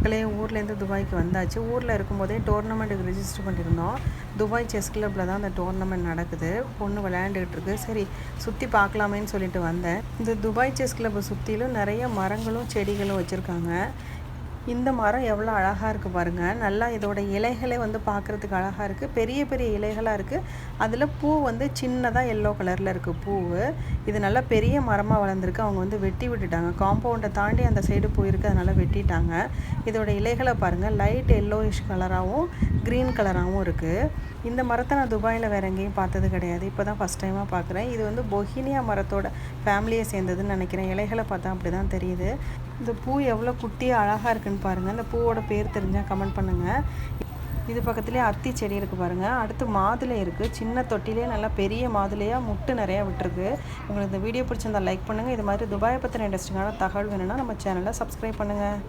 மக்களே ஊர்லேருந்து துபாய்க்கு வந்தாச்சு. ஊரில் இருக்கும்போதே டோர்னமெண்ட்டுக்கு ரிஜிஸ்டர் பண்ணியிருந்தோம். துபாய் செஸ் கிளப்பில் தான் அந்த டோர்னமெண்ட் நடக்குது. பொண்ணு விளையாண்டுக்கிட்டு இருக்கு சரி சுற்றி பார்க்கலாமேன்னு சொல்லிட்டு வந்தேன். இந்த துபாய் செஸ் கிளப்பை சுற்றிலும் நிறைய மரங்களும் செடிகளும் வச்சுருக்காங்க. இந்த மரம் எவ்வளோ அழகாக இருக்குது பாருங்கள் நல்லா இதோட இலைகளே வந்து பார்க்குறதுக்கு அழகாக இருக்குது பெரிய பெரிய இலைகளாக இருக்குது அதில் பூ வந்து சின்னதாக எல்லோ கலரில் இருக்குது பூவு. இது நல்லா பெரிய மரமாக வளர்ந்துருக்கு. அவங்க வந்து வெட்டி விட்டுட்டாங்க. காம்பவுண்டை தாண்டி அந்த சைடு போயிருக்கு. அதனால் வெட்டிட்டாங்க. இதோட இலைகளை பாருங்கள் லைட் எல்லோயிஷ் கலராகவும் க்ரீன் கலராகவும் இருக்குது இந்த மரத்தை நான் துபாயில் வேறு எங்கேயும் பார்த்தது கிடையாது. இப்போ தான் ஃபஸ்ட் டைமாக பார்க்குறேன். இது வந்து பொஹினியா மரத்தோட ஃபேமிலியை சேர்ந்ததுன்னு நினைக்கிறேன். இலைகளை பார்த்தா அப்படி தான் தெரியுது. இந்த பூ எவ்வளோ குட்டியாக அழகாக இருக்குன்னு பாருங்கள் இந்த பூவோட பேர் தெரிஞ்சால் கமெண்ட் பண்ணுங்கள் இது பக்கத்துலேயே அத்தி செடி இருக்குது பாருங்கள் அடுத்து மாதுளை இருக்குது சின்ன தொட்டிலே நல்லா பெரிய மாதுளையாக முட்டு நிறையா விட்டுருக்கு. உங்களுக்கு இந்த வீடியோ பிடிச்சிருந்தால் லைக் பண்ணுங்கள் இது மாதிரி துபாயை பற்றின இன்ட்ரெஸ்டிங்கான தகவல் வேணும்னா நம்ம சேனலை சப்ஸ்கிரைப் பண்ணுங்கள்